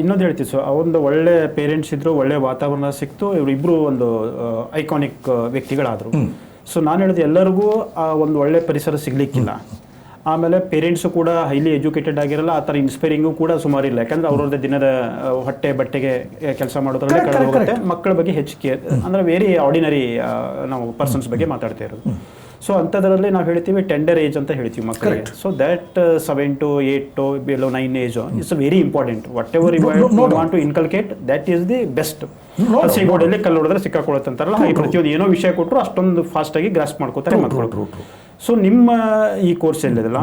ಇನ್ನೊಂದು ಹೇಳ್ತೀವಿ ಸೊ ಒಂದು ಒಳ್ಳೆ ಪೇರೆಂಟ್ಸ್ ಇದ್ರು ಒಳ್ಳೆ ವಾತಾವರಣ ಸಿಕ್ತು ಇವರಿಬ್ರು ಒಂದು ಐಕಾನಿಕ್ ವ್ಯಕ್ತಿಗಳಾದರು. ಸೊ ನಾನು ಹೇಳಿದೆ ಎಲ್ಲರಿಗೂ ಆ ಒಂದು ಒಳ್ಳೆ ಪರಿಸರ ಸಿಗ್ಲಿಕ್ಕಿಲ್ಲ. ಆಮೇಲೆ ಪೇರೆಂಟ್ಸು ಕೂಡ ಹೈಲಿ ಎಜುಕೇಟೆಡ್ ಆಗಿರಲ್ಲ ಆ ಥರ ಇನ್ಸ್ಪೈರಿಂಗು ಕೂಡ ಸುಮಾರು ಇಲ್ಲ. ಯಾಕಂದ್ರೆ ಅವ್ರವ್ರದ್ದೇ ದಿನದ ಹೊಟ್ಟೆ ಬಟ್ಟೆಗೆ ಕೆಲಸ ಮಾಡೋದ್ರಲ್ಲೇ ಕಳೆದ ಹೋಗುತ್ತೆ. ಮಕ್ಕಳ ಬಗ್ಗೆ ಹೆಚ್ಚು ಕೇರ್ ಅಂದ್ರೆ ವೆರಿ ಆರ್ಡಿನರಿ ನಾವು ಪರ್ಸನ್ಸ್ ಬಗ್ಗೆ ಮಾತಾಡ್ತಾ ಇರೋದು. ಸೊ ಅಂಥದ್ರಲ್ಲಿ ನಾವು ಹೇಳ್ತೀವಿ ಟೆಂಡರ್ ಏಜ್ ಅಂತ ಹೇಳ್ತೀವಿ ಮಕ್ಕಳಿಗೆ so that seven to eight to below nine age it's very important whatever you want to inculcate that is the best. ಸಿಗೋಡಲ್ಲಿ ಕಲ್ಲು ಹೊಡೆದ್ರೆ ಸಿಕ್ಕಾಕೊಳ್ಳುತ್ತೆ ಅಂತಾರಲ್ಲ ಹಾಗೆ ಪ್ರತಿಯೊಂದು ಏನೋ ವಿಷಯ ಕೊಟ್ಟರು ಅಷ್ಟೊಂದು ಫಾಸ್ಟ್ ಆಗಿ ಗ್ರಾಸ್ ಮಾಡ್ಕೋತಾರೆ ಮಕ್ಕಳು. ಸೊ ನಿಮ್ಮ ಈ ಕೋರ್ಸ್ ಎಲ್ಲಿದೆಲ್ಲ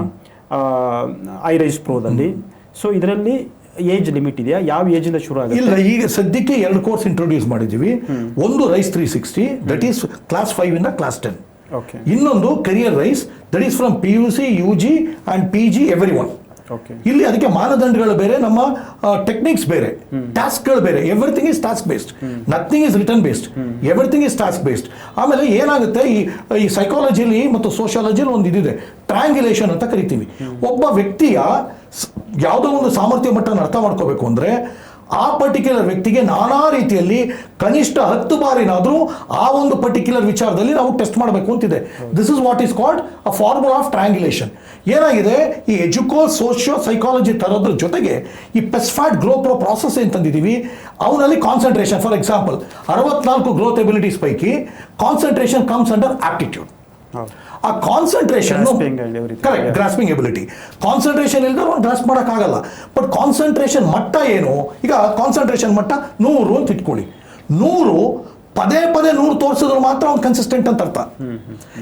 ಐ ರೈಸ್ ಪ್ರೋದಲ್ಲಿ ಸೊ ಇದರಲ್ಲಿ ಏಜ್ ಲಿಮಿಟ್ ಇದೆಯಾ? ಯಾವ ಏಜಿಂದ ಶುರು ಆಗುತ್ತೆ? ಇಲ್ಲ ಈಗ ಸದ್ಯಕ್ಕೆ ಎರಡು ಕೋರ್ಸ್ ಇಂಟ್ರೊಡ್ಯೂಸ್ ಮಾಡಿದ್ದೀವಿ. ಒಂದು rise three sixty that is class five ಇಂದ ಕ್ಲಾಸ್ ಟೆನ್ ಇನ್ನೊಂದು career rise that is from P U C U G and P G everyone ಇಲ್ಲಿ ಅದಕ್ಕೆ ಮಾನದಂಡಗಳು ಬೇರೆ ನಮ್ಮ ಟೆಕ್ನಿಕ್ಸ್ ಬೇರೆ. ಟಾಸ್ಕ್ಗಳು ಬೇರೆ. Everything is task based nothing is return based everything is task based ಆಮೇಲೆ ಏನಾಗುತ್ತೆ ಈ ಈ ಸೈಕಾಲಜಿಲಿ ಮತ್ತು ಸೋಷಿಯಾಲಜಿಲಿ ಒಂದು ಇದಿದೆ. ಟ್ರ್ಯಾಂಗ್ಯುಲೇಷನ್ ಅಂತ ಕರಿತೀವಿ. ಒಬ್ಬ ವ್ಯಕ್ತಿಯ ಯಾವುದೋ ಒಂದು ಸಾಮರ್ಥ್ಯ ಮಟ್ಟನ ಅರ್ಥ ಮಾಡ್ಕೋಬೇಕು ಅಂದ್ರೆ ಆ ಪರ್ಟಿಕ್ಯುಲರ್ ವ್ಯಕ್ತಿಗೆ ನಾನಾ ರೀತಿಯಲ್ಲಿ ಕನಿಷ್ಠ ಹತ್ತು ಬಾರಿನಾದರೂ ಆ ಒಂದು ಪರ್ಟಿಕ್ಯುಲರ್ ವಿಚಾರದಲ್ಲಿ ನಾವು ಟೆಸ್ಟ್ ಮಾಡಬೇಕು ಅಂತಿದೆ. This is what is called a formula of triangulation ಏನಾಗಿದೆ? ಈ ಎಜುಕೋ ಸೋಷಿಯೋ ಸೈಕಾಲಜಿ ತರೋದ್ರ ಜೊತೆಗೆ ಈ ಪೆಸ್ಫಾಟ್ ಗ್ರೋ ಪ್ರೋ ಪ್ರಾಸೆಸ್ ಏನು ತಂದಿದ್ದೀವಿ ಅವನಲ್ಲಿ ಕಾನ್ಸಂಟ್ರೇಷನ್ ಫಾರ್ ಎಕ್ಸಾಂಪಲ್ ಅರವತ್ನಾಲ್ಕು ಗ್ರೋತ್ ಎಬಿಲಿಟೀಸ್ ಪೈಕಿ ಕಾನ್ಸಂಟ್ರೇಷನ್ ಕಮ್ಸ್ ಅಂಡರ್ ಆಪ್ಟಿಟ್ಯೂಡ್ ಆ concentration. Correct. Grasping ability concentration ಇಲ್ಲದೆ ಗ್ರಾಸ್ಪ್ ಮಾಡೋಕ್ಕಾಗಲ್ಲ. ಬಟ್ ಕಾನ್ಸಂಟ್ರೇಷನ್ ಮಟ್ಟ ಏನು? ಈಗ ಕಾನ್ಸಂಟ್ರೇಷನ್ ಮಟ್ಟ ನೂರು ಅಂತ ಇಟ್ಕೊಳ್ಳಿ. ನೂರು ಪದೇ ಪದೇ ನೂರು ತೋರಿಸಿದ್ರು ಮಾತ್ರ ಅವ್ನು ಕನ್ಸಿಸ್ಟೆಂಟ್ ಅಂತ ಅರ್ಥ.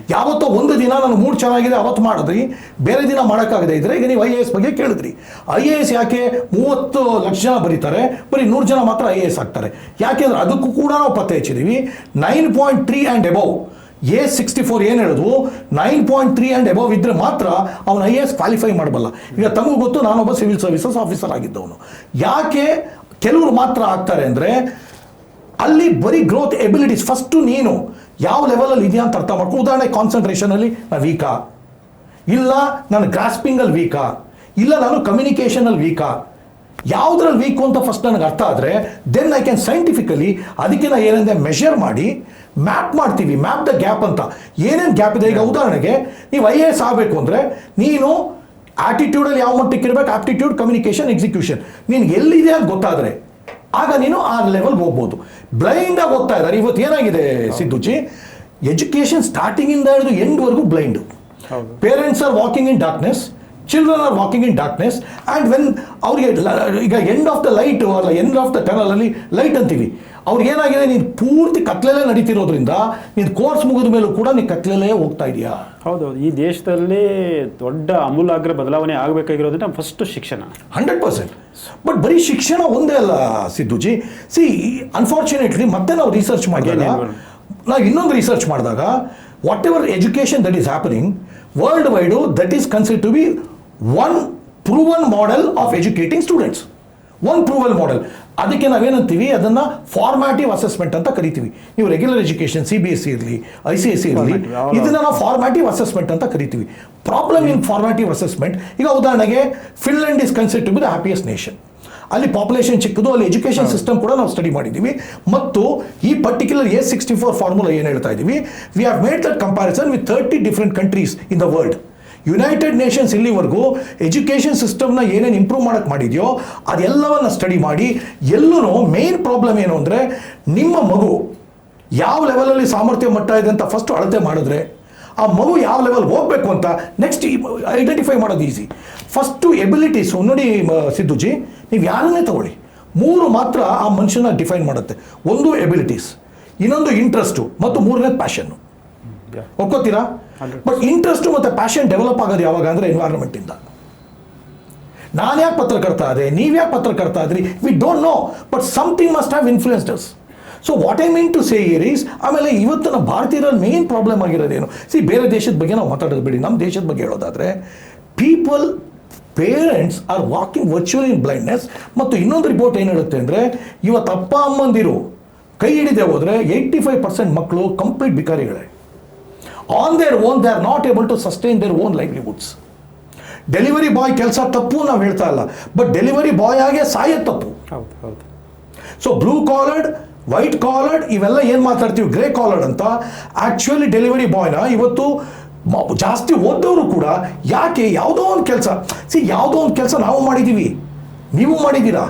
ಯಾವತ್ತೋ ಒಂದು ದಿನ ನನ್ನ ಮೂಡ್ ಚೆನ್ನಾಗಿದೆ ಅವತ್ತು ಮಾಡಿದ್ರಿ. ಬೇರೆ ದಿನ ಮಾಡೋಕ್ಕಾಗದೆ ಇದ್ರೆ ಈಗ ನೀವು ಐ ಎ ಎಸ್ ಬಗ್ಗೆ ಕೇಳಿದ್ರಿ. ಐ ಎ ಎಸ್ ಯಾಕೆ ಮೂವತ್ತು ಲಕ್ಷ ಜನ ಬರೀತಾರೆ? ಬರೀ ನೂರು ಜನ ಮಾತ್ರ ಐ ಎ ಎಸ್ ಆಗ್ತಾರೆ. ಯಾಕೆಂದ್ರೆ ಅದಕ್ಕೂ ಕೂಡ ನಾವು ಪತ್ತೆ ಹಚ್ಚಿದೀವಿ. Nine point three and above A sixty four ಏನು ಹೇಳೋದು nine point three and above ಇದ್ದರೆ ಮಾತ್ರ ಅವನು ಐ ಎ ಎಸ್ ಕ್ವಾಲಿಫೈ ಮಾಡಬಲ್ಲ. ಈಗ ತಮಗೂ ಗೊತ್ತು, ನಾನೊಬ್ಬ ಸಿವಿಲ್ ಸರ್ವಿಸಸ್ ಆಫೀಸರ್ ಆಗಿದ್ದವನು. ಯಾಕೆ ಕೆಲವರು ಮಾತ್ರ ಆಗ್ತಾರೆ ಅಂದರೆ, ಅಲ್ಲಿ ಬರೀ ಗ್ರೋತ್ ಎಬಿಲಿಟೀಸ್ ಫಸ್ಟು ನೀನು ಯಾವ ಲೆವೆಲಲ್ಲಿ ಇದೆಯಾ ಅಂತ ಅರ್ಥ ಮಾಡ್ಕೊ ಉದಾಹರಣೆ ಕಾನ್ಸಂಟ್ರೇಷನಲ್ಲಿ ನಾನು ವೀಕಾ ಇಲ್ಲ ನಾನು ಗ್ರಾಸ್ಪಿಂಗಲ್ಲಿ ವೀಕಾ ಇಲ್ಲ, ನಾನು ಕಮ್ಯುನಿಕೇಷನಲ್ಲಿ ವೀಕಾ ಯಾವುದ್ರಲ್ಲಿ ವೀಕು ಅಂತ ಫಸ್ಟ್ ನನಗೆ ಅರ್ಥ ಆದರೆ ದೆನ್ ಐ ಕ್ಯಾನ್ ಸೈಂಟಿಫಿಕಲಿ ಅದಕ್ಕೆ ನಾನು ಏನಂದ್ರೆ ಮೆಷರ್ ಮಾಡಿ ಮ್ಯಾಪ್ ಮಾಡ್ತೀವಿ ಮ್ಯಾಪ್ ದ ಗ್ಯಾಪ್ ಅಂತ. ಏನೇನು ಗ್ಯಾಪ್ ಇದೆ? ಈಗ ಉದಾಹರಣೆಗೆ ನೀವು ಐ ಎ ಎಸ್ ಆಗಬೇಕು ಅಂದರೆ ನೀನು ಆ್ಯಟಿಟ್ಯೂಡಲ್ಲಿ ಯಾವ ಮಟ್ಟಕ್ಕೆ ಇರಬೇಕು ಆಪ್ಟಿಟ್ಯೂಡ್ ಕಮ್ಯುನಿಕೇಷನ್ ಎಕ್ಸಿಕ್ಯೂಷನ್ ನೀನು ಎಲ್ಲಿದೆ ಅಂತ ಗೊತ್ತಾದರೆ ಆಗ ನೀನು ಆ ಲೆವೆಲ್ಗೆ ಹೋಗ್ಬೋದು. ಬ್ಲೈಂಡ್ ಆಗಿ ಹೋಗ್ತಾ ಇದ್ದಾರೆ. ಇವತ್ತು ಏನಾಗಿದೆ ಸಿದ್ದುಜಿ ಎಜುಕೇಷನ್ ಸ್ಟಾರ್ಟಿಂಗಿಂದ ಹಿಡಿದು ಎಂಡ್ವರೆಗೂ blind. Parents are walking in darkness children are walking in darkness and when ಅವ್ರಿಗೆ ಈಗ ಎಂಡ್ ಆಫ್ ದ ಲೈಟ್ ಅಲ್ಲ ಎಂಡ್ ಆಫ್ ದ ಟನಲಲ್ಲಿ ಲೈಟ್ ಅಂತೀವಿ ಅವ್ರಿಗೆ ಏನಾಗಿದೆ ನೀನು ಪೂರ್ತಿ ಕತ್ಲೆಲ್ಲೇ ನಡೀತಿರೋದ್ರಿಂದ ನೀನು ಕೋರ್ಸ್ ಮುಗಿದ ಮೇಲೂ ಕೂಡ ನೀನು ಕತ್ಲೆಲ್ಲೇ ಹೋಗ್ತಾ ಇದೆಯಾ? ಹೌದೌದು. ಈ ದೇಶದಲ್ಲಿ ದೊಡ್ಡ ಅಮೂಲಾಗ್ರ ಬದಲಾವಣೆ ಆಗಬೇಕಾಗಿರೋದ್ರಿಂದ ಫಸ್ಟ್ ಶಿಕ್ಷಣ. ಹಂಡ್ರೆಡ್ ಪರ್ಸೆಂಟ್ ಬಟ್ ಬರೀ ಶಿಕ್ಷಣ ಒಂದೇ ಅಲ್ಲ ಸಿದ್ದುಜಿ ಸಿ ಅನ್ಫಾರ್ಚುನೇಟ್ಲಿ ಮತ್ತೆ ನಾವು ರಿಸರ್ಚ್ ಮಾಡಿದಾಗ ನಾವು ಇನ್ನೊಂದು ರಿಸರ್ಚ್ ಮಾಡಿದಾಗ whatever education that is happening worldwide that is consider to be one proven model of educating students one proven model ಅದಕ್ಕೆ ನಾವೇನಂತೀವಿ? ಅದನ್ನ ಫಾರ್ಮ್ಯಾಟಿವ್ ಅಸೆಸ್ಮೆಂಟ್ ಅಂತ ಕರಿತೀವಿ. ನೀವು regular education C B S C ಇರಲಿ ಐ ಸಿ ಎಸ್ ಸಿ ಇರಲಿ ಇದನ್ನ ನಾವು ಫಾರ್ಮ್ಯಾಟಿವ್ ಅಸೆಸ್ಮೆಂಟ್ ಅಂತ ಕರಿತೀವಿ. ಪ್ರಾಬ್ಲಮ್ ಇನ್ ಫಾರ್ಮ್ಯಾಟಿವ್ ಅಸೆಸ್ಮೆಂಟ್ ಈಗ ಉದಾಹರಣೆಗೆ Finland is consider to be the happiest nation ಅಲ್ಲಿ ಪಾಪ್ಯುಲೇಷನ್ ಚಿಕ್ಕದು ಅಲ್ಲಿ ಎಜುಕೇಷನ್ ಸಿಸ್ಟಮ್ ಕೂಡ ನಾವು ಸ್ಟಡಿ ಮಾಡಿದ್ದೀವಿ ಮತ್ತು ಈ particular A sixty four formula ಏನು ಹೇಳ್ತಾ ಇದ್ದೀವಿ we have made that comparison with thirty different countries in the world United Nations ಇಲ್ಲಿವರೆಗೂ ಎಜುಕೇಷನ್ ಸಿಸ್ಟಮ್ನ ಏನೇನು ಇಂಪ್ರೂವ್ ಮಾಡೋಕ್ಕೆ ಮಾಡಿದೆಯೋ ಅದೆಲ್ಲವನ್ನು ಸ್ಟಡಿ ಮಾಡಿ ಎಲ್ಲೂ ಮೇನ್ ಪ್ರಾಬ್ಲಮ್ ಏನು ಅಂದರೆ ನಿಮ್ಮ ಮಗು ಯಾವ ಲೆವೆಲಲ್ಲಿ ಸಾಮರ್ಥ್ಯ ಮಟ್ಟ ಇದೆ ಅಂತ ಫಸ್ಟ್ ಅಳತೆ ಮಾಡಿದ್ರೆ ಆ ಮಗು ಯಾವ ಲೆವೆಲ್ ಹೋಗಬೇಕು ಅಂತ ನೆಕ್ಸ್ಟ್ ಐಡೆಂಟಿಫೈ ಮಾಡೋದು ಈಸಿ ಫಸ್ಟು ಎಬಿಲಿಟೀಸ್ ನೋಡಿ ಸಿದ್ದುಜಿ ನೀವು ಯಾರನ್ನೇ ತಗೊಳ್ಳಿ. ಮೂರು ಮಾತ್ರ ಆ ಮನುಷ್ಯನ ಡಿಫೈನ್ ಮಾಡುತ್ತೆ. ಒಂದು ಎಬಿಲಿಟೀಸ್ ಇನ್ನೊಂದು ಇಂಟ್ರೆಸ್ಟು ಮತ್ತು ಮೂರನೇ ಪ್ಯಾಷನ್ನು ಒಪ್ಕೋತೀರಾ? ಬಟ್ ಇಂಟ್ರೆಸ್ಟು ಮತ್ತು ಪ್ಯಾಷನ್ ಡೆವಲಪ್ ಆಗೋದು ಯಾವಾಗ ಅಂದರೆ ಎನ್ವೈರ್ಮೆಂಟಿಂದ ನಾನು ಯಾಕೆ ಪತ್ರಕರ್ತ ಆದೆ ನೀವು ಯಾಕೆ ಪತ್ರಕರ್ತ ಆದ್ರಿ we don't know but something must have influenced us so what I mean to say here is ಆಮೇಲೆ ಇವತ್ತಿನ ಭಾರತೀಯರಲ್ಲಿ ಮೇನ್ ಪ್ರಾಬ್ಲಮ್ ಆಗಿರೋದೇನು ಸಿ ಬೇರೆ ದೇಶದ ಬಗ್ಗೆ ನಾವು ಮಾತಾಡೋದು ಬಿಡಿ. ನಮ್ಮ ದೇಶದ ಬಗ್ಗೆ ಹೇಳೋದಾದರೆ people parents are walking virtual in blindness ಮತ್ತು ಇನ್ನೊಂದು ರಿಪೋರ್ಟ್ ಏನು ಹೇಳುತ್ತೆ ಅಂದರೆ, ಇವತ್ತು ಅಪ್ಪ, ಅಮ್ಮಂದಿರು ಕೈ ಹಿಡಿದೆ ಹೋದರೆ ಏಯ್ಟಿ ಫೈವ್ ಪರ್ಸೆಂಟ್ ಮಕ್ಕಳು complete ಬಿಕಾರಿಗಳೇ on their own they are not able to sustain their own livelihoods delivery boy ಕೆಲಸ ತಪ್ಪು ನಾವು ಹೇಳ್ತಾ ಇಲ್ಲ ಬಟ್ ಡೆಲಿವರಿ ಬಾಯ್ ಆಗೇ ಸಾಯೋದು ತಪ್ಪು. ಹೌದು ಹೌದು. So blue collared white collared ಇವೆಲ್ಲ ಏನು ಮಾತಾಡ್ತೀವಿ? ಗ್ರೇ ಕಾಲರ್ಡ್ ಅಂತ. ಆ್ಯಕ್ಚುಲಿ ಡೆಲಿವರಿ ಬಾಯ್ನ ಇವತ್ತು ಜಾಸ್ತಿ ಓದೋರು ಕೂಡ ಯಾಕೆ ಯಾವುದೋ ಒಂದು ಕೆಲಸ. ಸಿ ಯಾವುದೋ ಒಂದು ಕೆಲಸ ನಾವು ಮಾಡಿದ್ದೀವಿ ನೀವು ಮಾಡಿದ್ದೀರಾ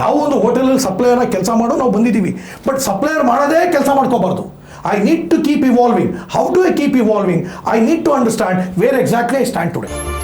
ನಾವು ಒಂದು ಹೋಟೆಲಲ್ಲಿ ಸಪ್ಲೈಯರ್ನ ಕೆಲಸ ಮಾಡೋ ನಾವು ಬಂದಿದ್ದೀವಿ ಬಟ್ ಸಪ್ಲೈಯರ್ ಮಾಡೋದೇ ಕೆಲಸ ಮಾಡ್ಕೋಬಾರ್ದು. I need to keep evolving. How do I keep evolving? I need to understand where exactly I stand today.